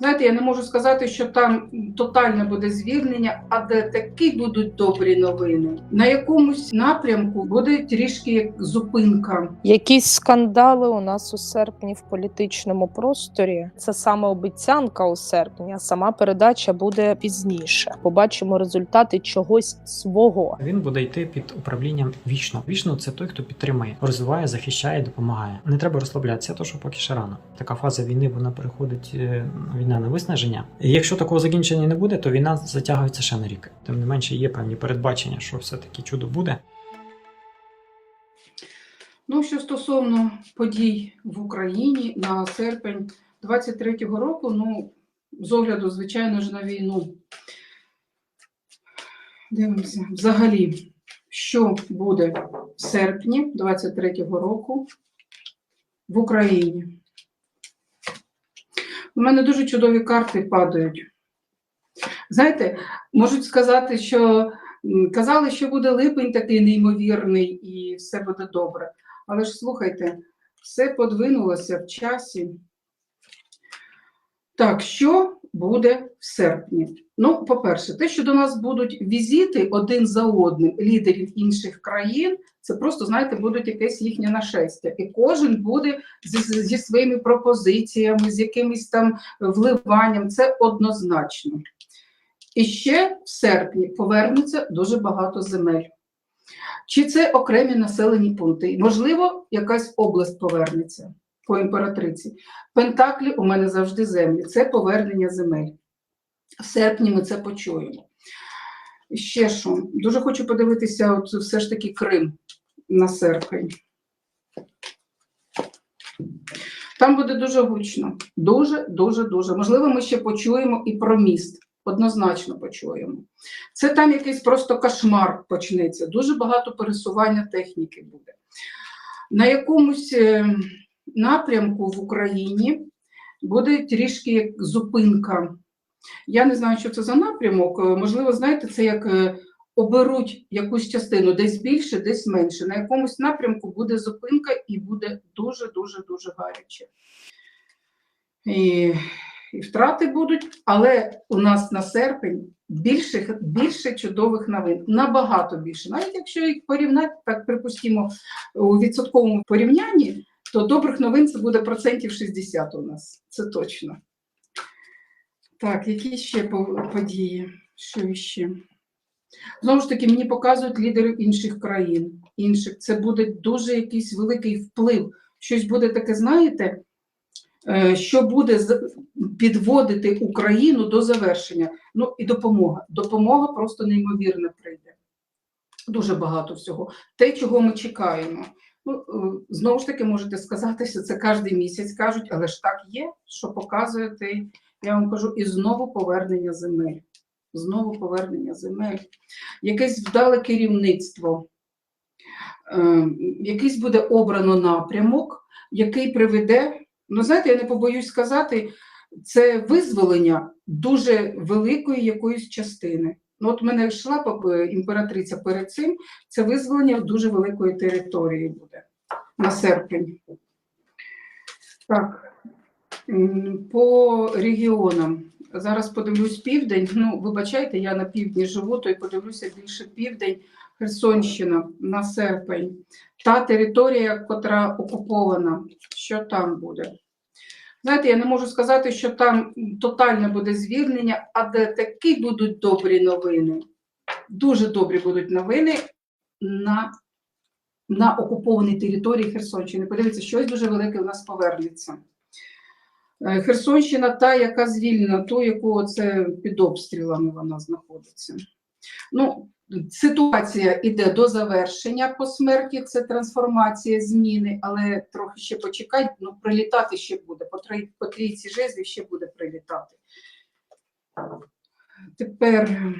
Знаєте, я не можу сказати, що там тотальне буде звільнення, а де такі будуть добрі новини. На якомусь напрямку буде трішки як зупинка. Якісь скандали у нас у серпні в політичному просторі. Це саме обіцянка у серпні, а сама передача буде пізніше. Побачимо результати чогось свого. Він буде йти під управлінням вічно. Вічно це той, хто підтримує, розвиває, захищає, допомагає. Не треба розслаблятися, то що поки ще рано. Така фаза війни вона переходить е, війна на виснаження. І якщо такого закінчення не буде, то війна затягується ще на рік. Тим не менше є певні передбачення, що все таки чудо буде. Ну, що стосовно подій в Україні на серпень 23-го року, ну, з огляду, звичайно ж, на війну. Дивимося, взагалі, що буде в серпні 23-го року в Україні. У мене дуже чудові карти падають. Знаєте, можуть сказати, що казали, що буде липень такий неймовірний і все буде добре. Але ж слухайте, все подвинулося в часі. Так, що буде в серпні? Ну, по-перше, те, що до нас будуть візити один за одним лідерів інших країн, це просто, знаєте, будуть якесь їхнє нашестя. І кожен буде зі, зі своїми пропозиціями, з якимось там вливанням. Це однозначно. І ще в серпні повернуться дуже багато земель. Чи це окремі населені пункти? Можливо, якась область повернеться по імператриці. Пентаклі у мене завжди землі. Це повернення земель. В серпні ми це почуємо. Ще що? Дуже хочу подивитися, от все ж таки Крим на серпень. Там буде дуже гучно. Дуже, дуже, дуже. Можливо, ми ще почуємо і про міст. Однозначно почуємо. Це там якийсь просто кошмар почнеться. Дуже багато пересування техніки буде. На якомусь е, напрямку в Україні буде трішки як зупинка. Я не знаю, що це за напрямок. Е, Можливо, знаєте, це як е, оберуть якусь частину, десь більше, десь менше. На якомусь напрямку буде зупинка і буде дуже-дуже дуже гаряче. І, і втрати будуть, але у нас на серпень більше, більше чудових новин, набагато більше. Навіть якщо їх порівняти, так припустимо, у відсотковому порівнянні, то добрих новин це буде процентів 60 у нас. Це точно. Так, які ще події? Що ще? Знову ж таки, мені показують лідерів інших країн. Інших. Це буде дуже якийсь великий вплив. Щось буде таке, знаєте, е, що буде підводити Україну до завершення. Ну і допомога. Допомога просто неймовірно прийде. Дуже багато всього. Те, чого ми чекаємо. Ну, е, знову ж таки, можете сказати, що це кожен місяць кажуть, але ж так є, що показуєте, я вам кажу, і знову повернення земель. Знову повернення земель. Якесь вдале керівництво. Е, якийсь буде обрано напрямок, який приведе, ну знаєте, я не побоюсь сказати, це визволення дуже великої якоїсь частини. Ну, от мене йшла імператриця перед цим, це визволення дуже великої території буде на серпень. Так, по регіонам. Зараз подивлюсь південь. Ну, вибачайте, я на півдні живу, то й подивлюся більше південь. Херсонщина на серпень. Та територія, котра окупована, що там буде? Знаєте, я не можу сказати, що там тотальне буде звільнення, а де такі будуть добрі новини. Дуже добрі будуть новини на, на окупованій території Херсонщини. Подивіться, щось дуже велике у нас повернеться. Е, Херсонщина та, яка звільнена, ту, яку це під обстрілами вона знаходиться. Ну, ситуація йде до завершення по смерті, це трансформація, зміни, але трохи ще почекати, ну, прилітати ще буде. По, трій, по трійці жезлів ще буде прилітати. Тепер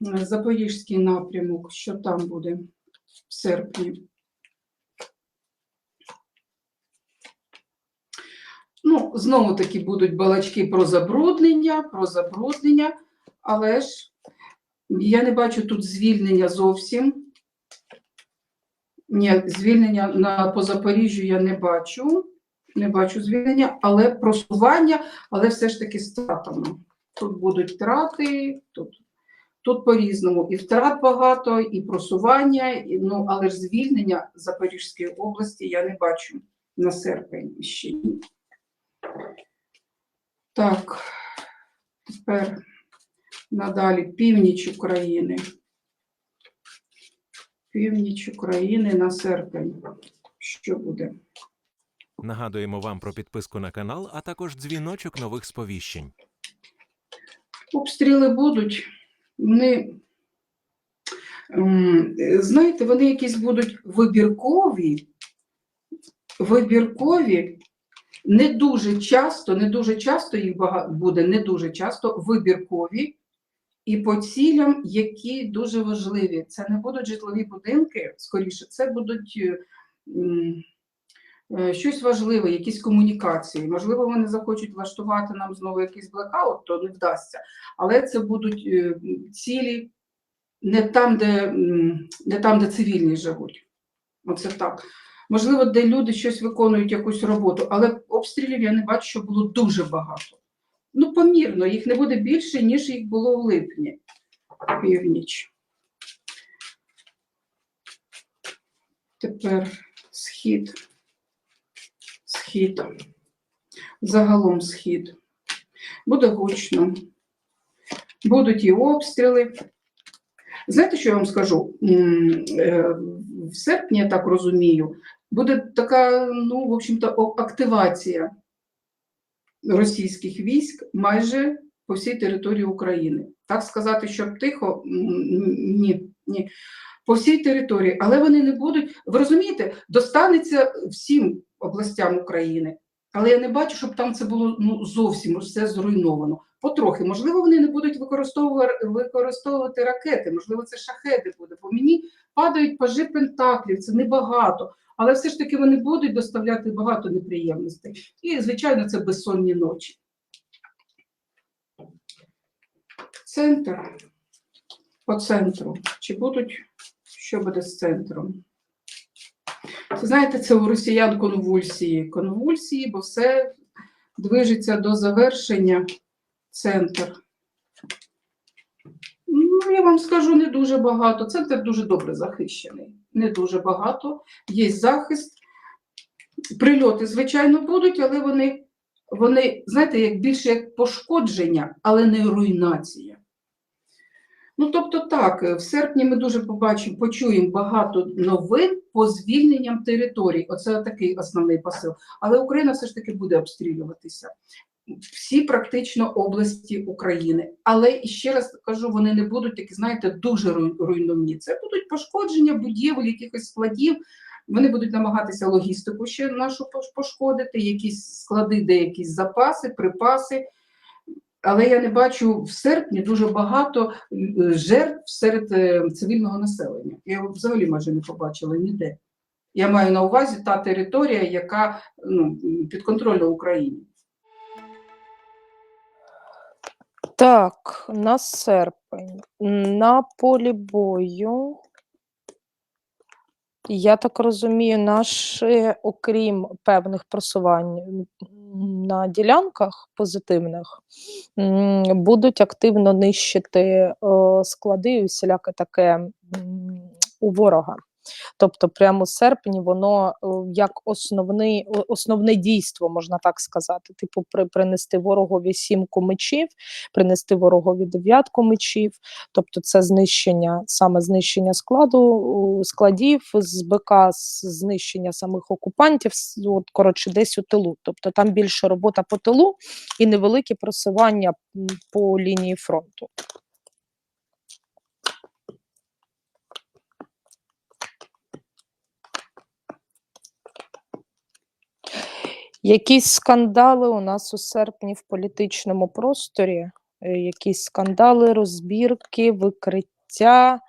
Запорізький напрямок, що там буде в серпні. Ну, знову таки будуть балачки про забруднення, про забруднення, але ж я не бачу тут звільнення зовсім. Ні, звільнення на, по Запоріжжю я не бачу. Не бачу звільнення, але просування, але все ж таки з втратами. Тут будуть втрати, тут, тут по-різному. І втрат багато, і просування, і, ну, але ж звільнення Запорізької області я не бачу на серпень ще. Так, тепер надалі північ України. Північ України на серпень. Що буде? Нагадуємо вам про підписку на канал, а також дзвіночок нових сповіщень. Обстріли будуть. Вони, знаєте, вони якісь будуть вибіркові, вибіркові, не дуже часто, не дуже часто їх буде, не дуже часто вибіркові, і по цілям, які дуже важливі. Це не будуть житлові будинки, скоріше, це будуть е, е, щось важливе, якісь комунікації. Можливо, вони захочуть влаштувати нам знову якийсь блекаут, то не вдасться. Але це будуть е, цілі не там, де, не там, де цивільні живуть. Оце так. Можливо, де люди щось виконують якусь роботу, але обстрілів я не бачу, що було дуже багато. Ну, помірно, їх не буде більше, ніж їх було в липні. Північ. Тепер схід. Схід. Загалом схід. Буде гучно. Будуть і обстріли. Знаєте, що я вам скажу? Е, В серпні, я так розумію, буде така, ну, в общем-то, активація російських військ майже по всій території України. Так сказати, щоб тихо, ні, ні. По всій території, але вони не будуть. Ви розумієте, достанеться всім областям України. Але я не бачу, щоб там це було ну, зовсім все зруйновано. Потрохи, можливо, вони не будуть використовувати, використовувати ракети, можливо, це шахеди буде. Бо мені падають пажи пентаклів, це небагато. Але все ж таки вони будуть доставляти багато неприємностей. І, звичайно, це безсонні ночі. Центр. По центру. Чи будуть, що буде з центром? Це, знаєте, це у росіян конвульсії. Конвульсії, бо все движеться до завершення центр. Ну, я вам скажу, не дуже багато. Центр дуже добре захищений. Не дуже багато. Є захист. Прильоти, звичайно, будуть, але вони, вони, знаєте, як більше як пошкодження, але не руйнація. Ну, тобто так, в серпні ми дуже побачимо, почуємо багато новин по звільненням територій. Оце такий основний посил. Але Україна все ж таки буде обстрілюватися. Всі практично області України. Але і ще раз кажу, вони не будуть такі, знаєте, дуже руй- руйнівні. Це будуть пошкодження будівель, якихось складів. Вони будуть намагатися логістику ще нашу пошкодити, якісь склади, де якісь запаси, припаси. Але я не бачу в серпні дуже багато е, жертв серед е, цивільного населення. Я його взагалі майже не побачила ніде. Я маю на увазі та територія, яка ну, підконтрольна Україні. Так, на серпень. На полі бою. Я так розумію, наші, окрім певних просувань на ділянках позитивних, будуть активно нищити склади і усіляке таке у ворога. Тобто, прямо серпні воно е, як основний, основне дійство, можна так сказати. Типу, при, принести ворогові сімку мечів, принести ворогові дев'ятку мечів, тобто це знищення, саме знищення складу, складів з БК, знищення самих окупантів, от, коротше, десь у тилу. Тобто там більше робота по тилу і невелике просування по лінії фронту. Якісь скандали у нас у серпні в політичному просторі, е, якісь скандали, розбірки, викриття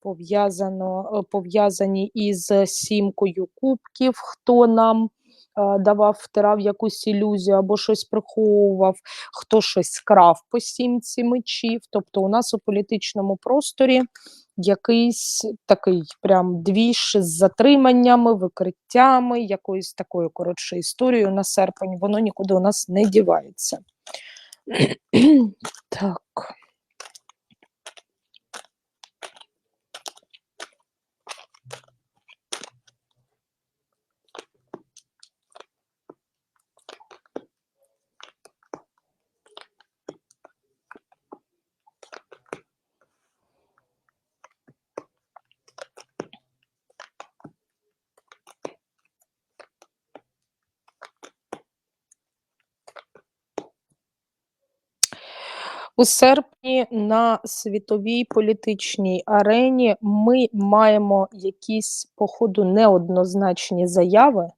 пов'язано, е, пов'язані із сімкою кубків, хто нам давав, втирав якусь ілюзію або щось приховував, хто щось крав по сімці мечів. Тобто, у нас у політичному просторі якийсь такий прям двіж з затриманнями, викриттями, якоюсь такою коротше історією на серпень. Воно нікуди у нас не дівається. так. У серпні на світовій політичній арені ми маємо якісь, походу, неоднозначні заяви,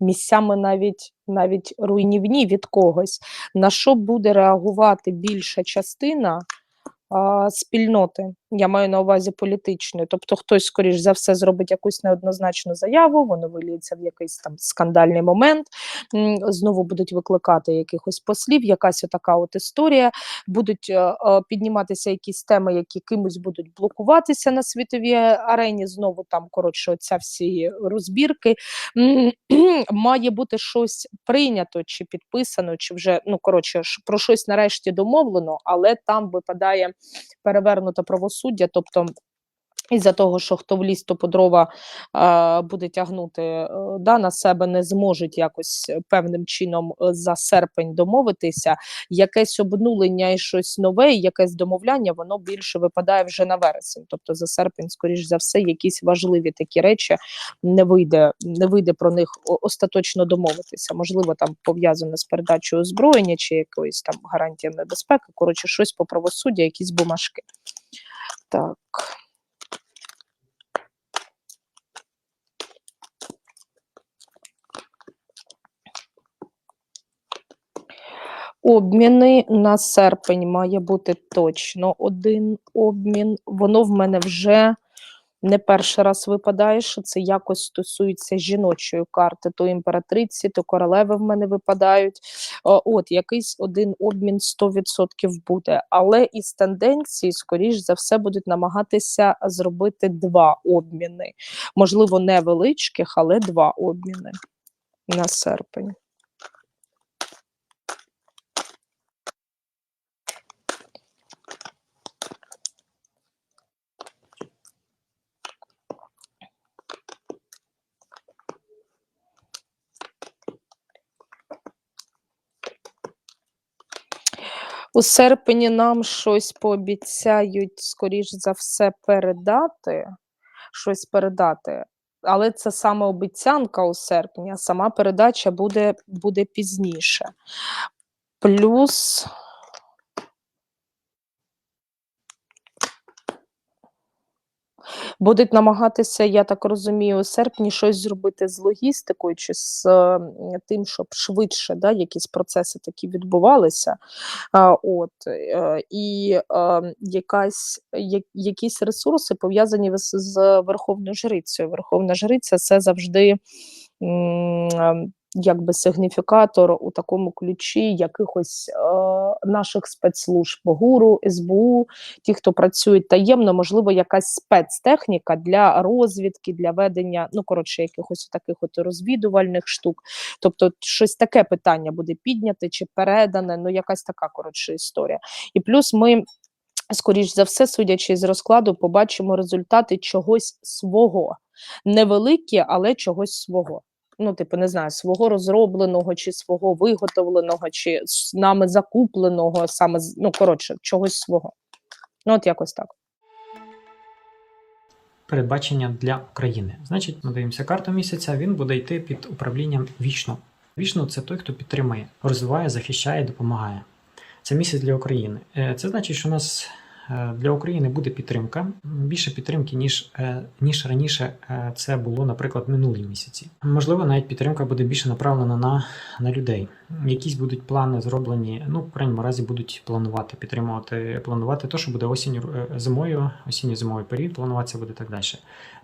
місцями навіть, навіть руйнівні від когось, на що буде реагувати більша частина а, спільноти. Я маю на увазі політичної. Тобто хтось, скоріш за все, зробить якусь неоднозначну заяву, воно виліється в якийсь там скандальний момент, знову будуть викликати якихось послів, якась отака от історія будуть е, е, підніматися якісь теми, які кимось будуть блокуватися на світовій арені. Знову там коротше, оця всі розбірки. Має бути щось прийнято чи підписано, чи вже ну коротше про щось нарешті домовлено, але там випадає перевернуте правосуддя, тобто. Із-за того, що хто в ліс, то по дрова буде тягнути е, да, на себе, не зможуть якось е, певним чином е, за серпень домовитися. Якесь обнулення і щось нове, і якесь домовляння, воно більше випадає вже на вересень. Тобто за серпень, скоріш за все, якісь важливі такі речі не вийде, не вийде про них остаточно домовитися. Можливо, там пов'язане з передачею озброєння чи якоюсь там гарантіями безпеки. Коротше, щось по правосуддя, якісь бумажки. Так. Обміни на серпень має бути точно один обмін. Воно в мене вже не перший раз випадає, що це якось стосується жіночої карти. То імператриці, то королеви в мене випадають. От якийсь один обмін 100% буде. Але із тенденції, скоріш за все, будуть намагатися зробити два обміни. Можливо, невеличких, але два обміни на серпень. У серпні нам щось пообіцяють, скоріш за все, передати, щось передати. Але це саме обіцянка у серпні, а сама передача буде, буде пізніше. Плюс будуть намагатися, я так розумію, у серпні щось зробити з логістикою чи з е, тим, щоб швидше да, якісь процеси такі відбувалися. А, от, е, і е, якась, я, якісь ресурси пов'язані з, з Верховною Жрицею. Верховна Жриця це завжди. м, е, Якби сигніфікатор у такому ключі якихось е, наших спецслужб ГУРу, СБУ, ті, хто працюють таємно, можливо, якась спецтехніка для розвідки, для ведення, ну коротше, якихось таких от розвідувальних штук. Тобто, щось таке питання буде підняте чи передане, ну якась така коротше історія. І плюс ми. Скоріш за все, судячи з розкладу, побачимо результати чогось свого. Невеликі, але чогось свого. Ну, типу, не знаю, свого розробленого, чи свого виготовленого, чи нами закупленого, саме ну коротше, чогось свого. Ну, от якось так. передбачення для України. Значить, ми дивимося карту місяця, він буде йти під управлінням вічно. Вічно це той, хто підтримує, розвиває, захищає, допомагає. Це місяць для України. Е, Це значить, що у нас для України буде підтримка. Більше підтримки, ніж, е, ніж раніше е, це було, наприклад, минулі місяці. Можливо, навіть підтримка буде більше направлена на, на людей. Якісь будуть плани зроблені, ну, в крайньому разі будуть планувати, підтримувати, планувати те, що буде осінню е, зимою, осінньо-зимовий період, плануватися буде так далі.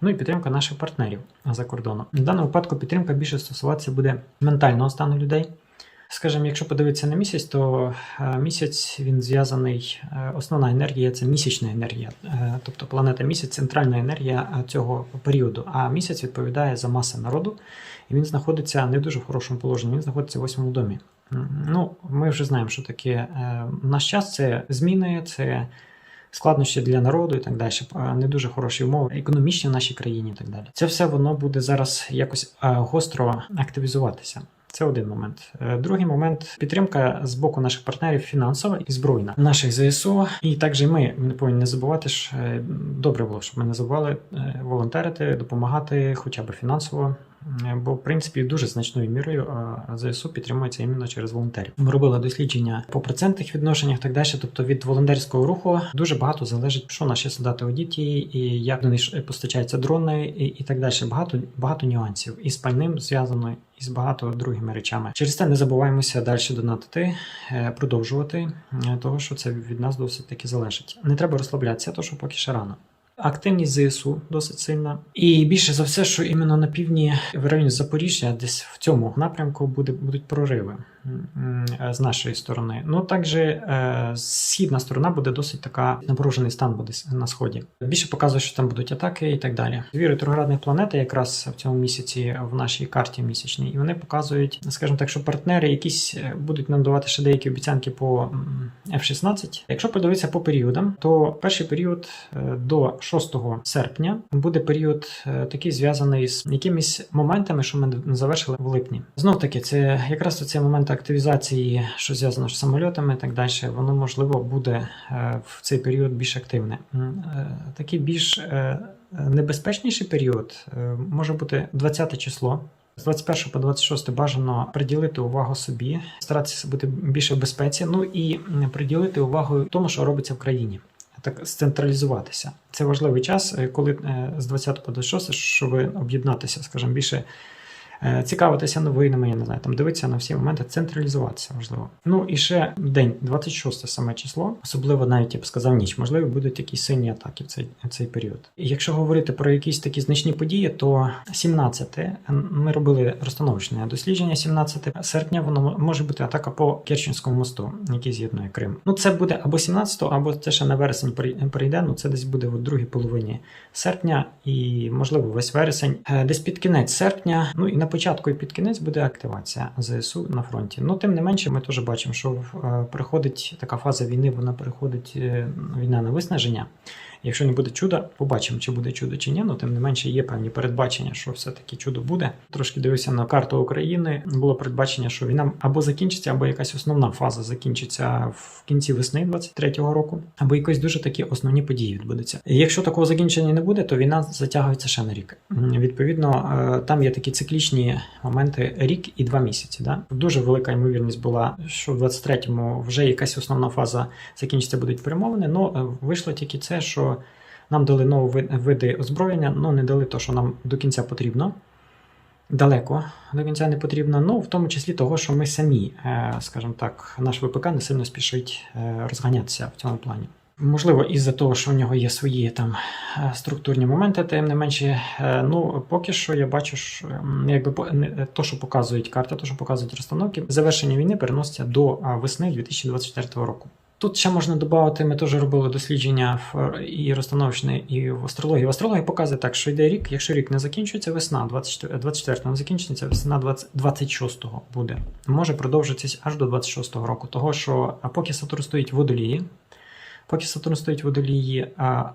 Ну і підтримка наших партнерів за кордоном. В даному випадку підтримка більше стосуватися буде ментального стану людей. Скажімо, якщо подивитися на місяць, то е, місяць він зв'язаний. е, Основна енергія це місячна енергія, Е, тобто планета місяць центральна енергія цього періоду. А місяць відповідає за маси народу, і він знаходиться не в дуже хорошому положенні. Він знаходиться в восьмому домі. Ну, ми вже знаємо, що таке наш час це зміни, це складнощі для народу і так далі. Не дуже хороші умови, економічні в нашій країні і так далі. Це все воно буде зараз якось гостро активізуватися. Це один момент. Е, Другий момент підтримка з боку наших партнерів фінансова і збройна наших ЗСУ. І також ми не повинні не забувати ж е, добре було, щоб ми не забували е, волонтерити, допомагати, хоча б фінансово. Бо в принципі дуже значною мірою ЗСУ підтримується іменно через волонтерів. Ми робили дослідження по процентних відношеннях, так далі. Тобто від волонтерського руху дуже багато залежить, що наші солдати одіті, і як до них постачаються дрони, і, і так далі. Багато багато нюансів і з пальним зв'язано, і з багато другими речами. Через це не забуваємося далі донатити, е, продовжувати, е, того що це від нас досить таки залежить. Не треба розслаблятися, то що поки ще рано. Активність ЗСУ досить сильна. І більше за все, що іменно на півдні в районі Запоріжжя, десь в цьому напрямку буде, будуть прориви з нашої сторони. Ну також е, східна сторона буде досить така напружений стан буде на сході. Більше показує, що там будуть атаки і так далі. Дві ретроградних планети якраз в цьому місяці в нашій карті місячній, і вони показують, скажімо так, що партнери якісь е, будуть нам давати ще деякі обіцянки по F-16. Якщо подивитися по періодам, то перший період е, до 6 серпня буде період е, такий зв'язаний з якимись моментами, що ми завершили в липні. Знов таки, це якраз цей момент активізації, що зв'язано з самольотами і так далі, воно можливо буде е, в цей період більш активне. Е, Такий більш е, небезпечніший період може бути 20 число. З 21 по 26 бажано приділити увагу собі, старатися бути більше в безпеці, ну і приділити увагу тому, що робиться в країні. Так сцентралізуватися. Це важливий час, коли з 20 по 26, щоб об'єднатися, скажімо, більше цікавитися новинами, я не знаю, там дивитися на всі моменти, централізуватися важливо. Ну і ще день, 26 саме число, особливо навіть я б сказав ніч, можливо, будуть якісь сильні атаки в цей, цей період. І якщо говорити про якісь такі значні події, то 17 ми робили розстановочне дослідження 17 серпня, воно може бути атака по Керченському мосту, який з'єднує Крим. Ну це буде або 17, або це ще на вересень прийде. Ну це десь буде в другій половині серпня і можливо весь вересень. Е, Десь під кінець серпня, ну і на початку і під кінець буде активація ЗСУ на фронті. Ну тим не менше, ми теж бачимо, що е, приходить така фаза війни, вона приходить е, війна на виснаження. Якщо не буде чуда, побачимо, чи буде чудо чи ні. Ну тим не менше є певні передбачення, що все-таки чудо буде. Трошки дивився на карту України. Було передбачення, що війна або закінчиться, або якась основна фаза закінчиться в кінці весни 23-го року, або якісь дуже такі основні події відбудуться. Якщо такого закінчення не буде, то війна затягується ще на рік. Відповідно, е, там є такі циклічні моменти рік і два місяці. Да? Дуже велика ймовірність була, що в 23-му вже якась основна фаза закінчиться, будуть перемовини. Ну вийшло тільки це, що нам дали нові види озброєння, але не дали те, що нам до кінця потрібно. Далеко до кінця не потрібно, ну в тому числі того, що ми самі, е, скажімо так, наш ВПК не сильно спішить е, розганятися в цьому плані. Можливо, із-за того, що у нього є свої там е, структурні моменти, тим не менше, ну поки що я бачу, що якби то, що показують карти, то, що показують розстановки, завершення війни переноситься до весни 2024 року. Тут ще можна додати, ми теж робили дослідження в і розстановочне, і в астрології. В астрології показує так, що йде рік, якщо рік не закінчується, весна 24-го не закінчується, весна 26-го буде. Може продовжитись аж до 26-го року. Того, що поки Сатурн стоїть в водолії, Поки Сатурн стоїть в водолії,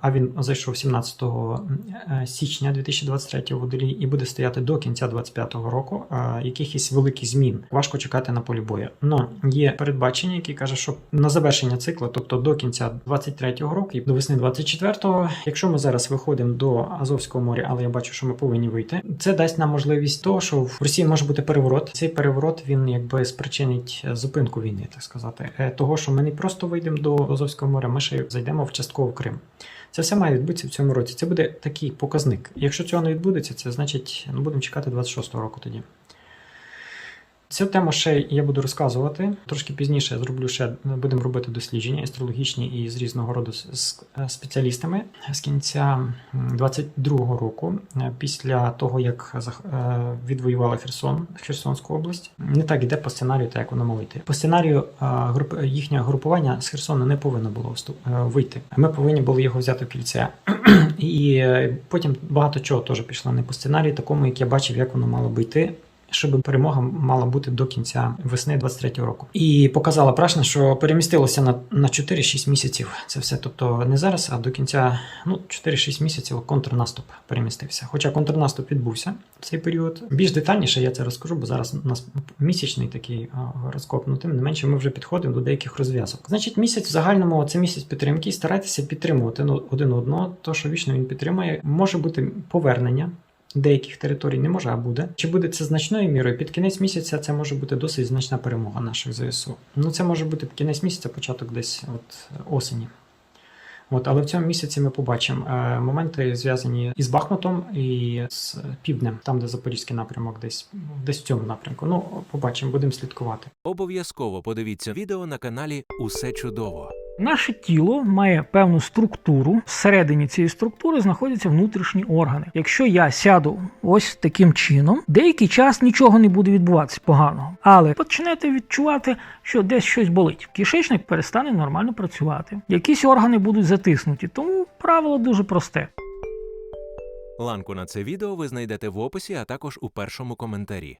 а він зайшов 17 е, січня 2023 в водолії і буде стояти до кінця 2025 року, якихось великих змін важко чекати на полі бою. Но є передбачення, які каже, що на завершення циклу, тобто до кінця 23-го року і до весни 24-го, якщо ми зараз виходимо до Азовського моря, але я бачу, що ми повинні вийти, це дасть нам можливість того, що в Росії може бути переворот. Цей переворот він якби спричинить зупинку війни, так сказати, Е, того, що ми не просто вийдемо до Азовського моря, ми ще зайдемо в частково Крим. Це все має відбутися в цьому році. Це буде такий показник. Якщо цього не відбудеться, це значить ну, будемо чекати 26-го року тоді. Цю тему ще я буду розказувати. Трошки пізніше я зроблю ще будемо робити дослідження астрологічні і з різного роду з- е, спеціалістами з кінця 22-го року, е, після того як е, Херсон, Херсонську область. Не так іде по сценарію, так як воно мало йти. По сценарію їхнє групування з Херсону не повинно було вийти. Ми повинні були його взяти в кільце. І потім багато чого теж пішло не по сценарію, такому, як я бачив, як воно мало би йти. Щоб перемога мала бути до кінця весни 23-го року, і показала Прашна, що перемістилося на, на 4-6 місяців. Це все. Тобто не зараз, а до кінця ну 4-6 місяців контрнаступ перемістився. Хоча контрнаступ відбувся в цей період. Більш детальніше я це розкажу, бо зараз у нас місячний такий а, розкоп. Ну тим не менше, ми вже підходимо до деяких розв'язок. Значить, місяць в загальному це місяць підтримки. і Старайтеся підтримувати ну, один одного. То, що вічно він підтримує, може бути повернення. Деяких територій не може, а буде. Чи буде це значною мірою? Під кінець місяця це може бути досить значна перемога наших ЗСУ. Ну це може бути кінець місяця, початок десь от осені. От, але в цьому місяці ми побачимо е, моменти зв'язані із Бахмутом і з півднем, там де Запорізький напрямок, десь десь в цьому напрямку. Ну, побачимо, будемо слідкувати. Обов'язково подивіться відео на каналі Усе чудово. Наше тіло має певну структуру. Всередині цієї структури знаходяться внутрішні органи. Якщо я сяду ось таким чином, деякий час нічого не буде відбуватися поганого, але почнете відчувати, що десь щось болить. Кишечник перестане нормально працювати. Якісь органи будуть затиснуті. Тому правило дуже просте. Ланку на це відео ви знайдете в описі, а також у першому коментарі.